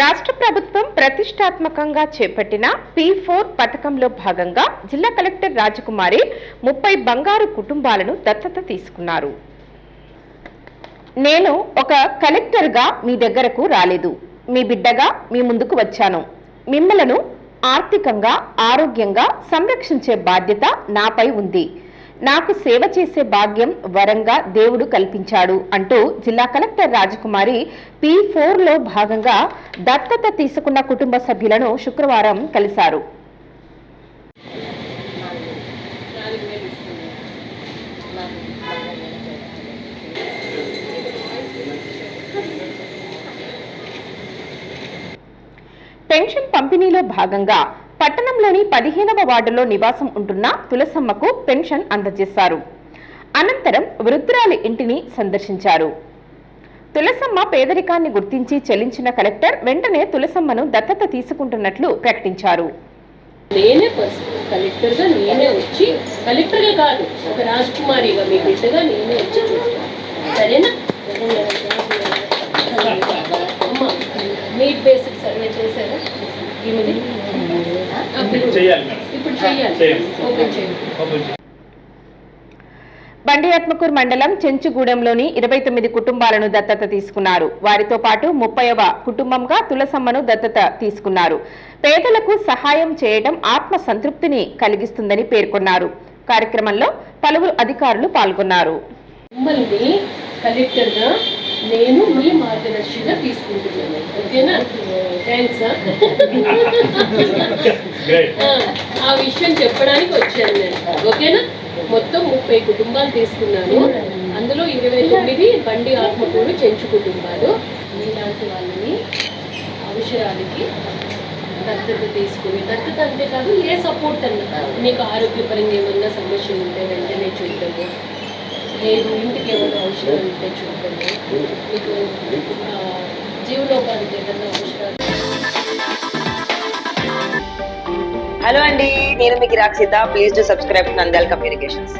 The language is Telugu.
రాష్ట్ర ప్రభుత్వం ప్రతిష్టాత్మకంగా చేపట్టిన పి ఫోర్ పథకంలో భాగంగా జిల్లా కలెక్టర్ రాజకుమారి ముప్పై బంగారు కుటుంబాలను దత్తత తీసుకున్నారు. నేను ఒక కలెక్టర్గా మీ దగ్గరకు రాలేదు. మీ బిడ్డగా మీ ముందుకు వచ్చాను. మిమ్మలను ఆర్థికంగా ఆరోగ్యంగా సంరక్షించే బాధ్యత నాపై ఉంది. నాకు సేవ చేసే భాగ్యం వరంగా దేవుడు కల్పించాడు అంటూ జిల్లా కలెక్టర్ రాజకుమారి పి లో భాగంగా దత్తత తీసుకున్న కుటుంబ సభ్యులను శుక్రవారం కలిశారు. పెన్షన్ పంపిణీలో భాగంగా పట్టణంలోని పదిహేనవ వార్డులో నివాసం ఉంటున్న తులసమ్మకు పెన్షన్ అందజేశారు. అనంతరం వృద్ధురాలి ఇంటిని సందర్శించారు. తులసమ్మ పేదరికాన్ని గుర్తించి చెల్లించిన కలెక్టర్ వెంటనే తులసమ్మను దత్తత తీసుకుంటున్నట్లు ప్రకటించారు. నేనే పర్సన్ కలెక్టర్గా నేనే వచ్చి కలెక్టర్గా కాదు ఒక రాజకుమారిగా మీ బిడ్డగా నేనే వచ్చి చూస్తాను సరేనా? అమ్మ నీట్ బేసిక్ సర్వే చేశారా? ఈమెది చేయాలి మేడం. చేయి. బండియాత్మకూర్ మండలం చెంచుగూడెంలోని ఇరవై తొమ్మిది కుటుంబాలను దత్తత తీసుకున్నారు. వారితో పాటు ముప్పైవ కుటుంబంగా తులసమ్మను దత్తత తీసుకున్నారు. పేదలకు సహాయం చేయడం ఆత్మ సంతృప్తిని కలిగిస్తుందని పేర్కొన్నారు. కార్యక్రమంలో పలువురు అధికారులు పాల్గొన్నారు. కలెక్టర్గా నేను మీ మార్గదర్శిగా తీసుకుంటున్నాను ఓకేనా థ్యాంక్స్ ఆ విషయం చెప్పడానికి వచ్చాను నేను. ఓకేనా మొత్తం ముప్పై కుటుంబాలు తీసుకున్నాను. అందులో ఇరవై తొమ్మిది బండి ఆత్మకూరు చెంచు కుటుంబాలు. మీలాంటి వాళ్ళని అవసరాలకి దత్తత తీసుకుని దత్తత అంతే కాదు ఏ సపోర్ట్ అన్న. మీకు ఆరోగ్యపరంగా ఏమన్నా సమస్యలు ఉంటే వెంటనే చూడటము లేదు ఇంటికి ఏమైనా అవసరం ఉంటే చూడండి మీకు ఆ, జీవనోపాధికి ఏదైనా అవసరాలు హలో అండి నేను మీకు Rakshita please to subscribe Nandal communications